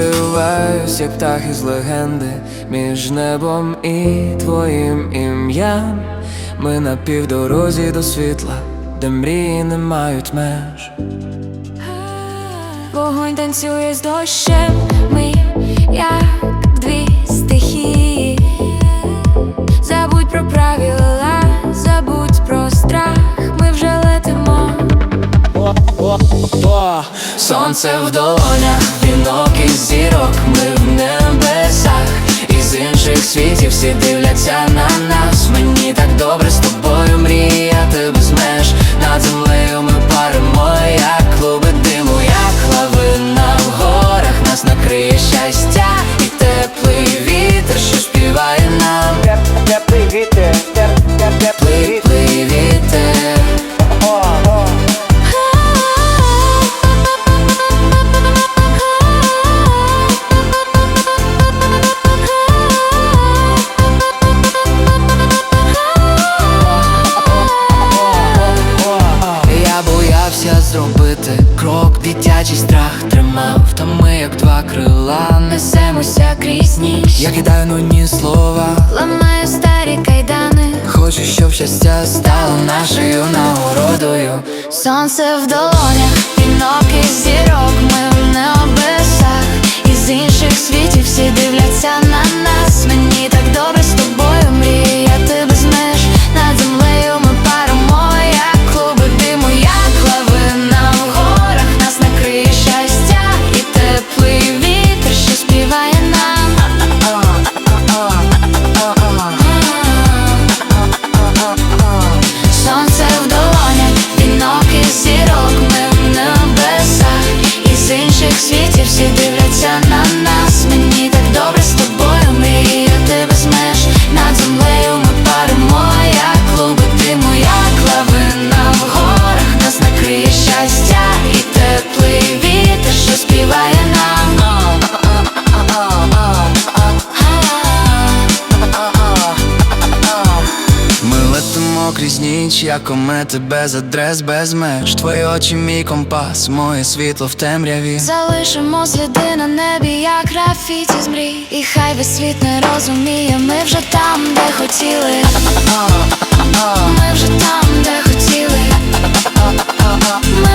Переливаюсь, як птах із легенди, між небом і твоїм ім'ям. Ми на півдорозі до світла, де мрії не мають меж. Вогонь танцює з дощем, ми як дві стихії. Забудь про правила, забудь про страх, ми вже летимо. О, сонце в долонях, abres tu страх тримав, та ми як два крила Несемося крізь ніч, Я кидаю нудні слова, ламаю старі кайдани. хочу, щоб щастя стало нашою нагородою. Сонце в долонях, вінок і зірок, крізь ніч, як комети без адрес, без меж. Твої очі, мій компас, моє світло в темряві. Залишимо сліди на небі, як графіті з мрій І хай весь світ не розуміє, ми вже там, де хотіли Ми вже там, де хотіли Ми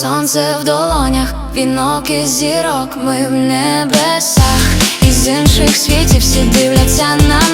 Сонце в долонях, вінок і зірок, ми в небесах. Із інших світів всі дивляться на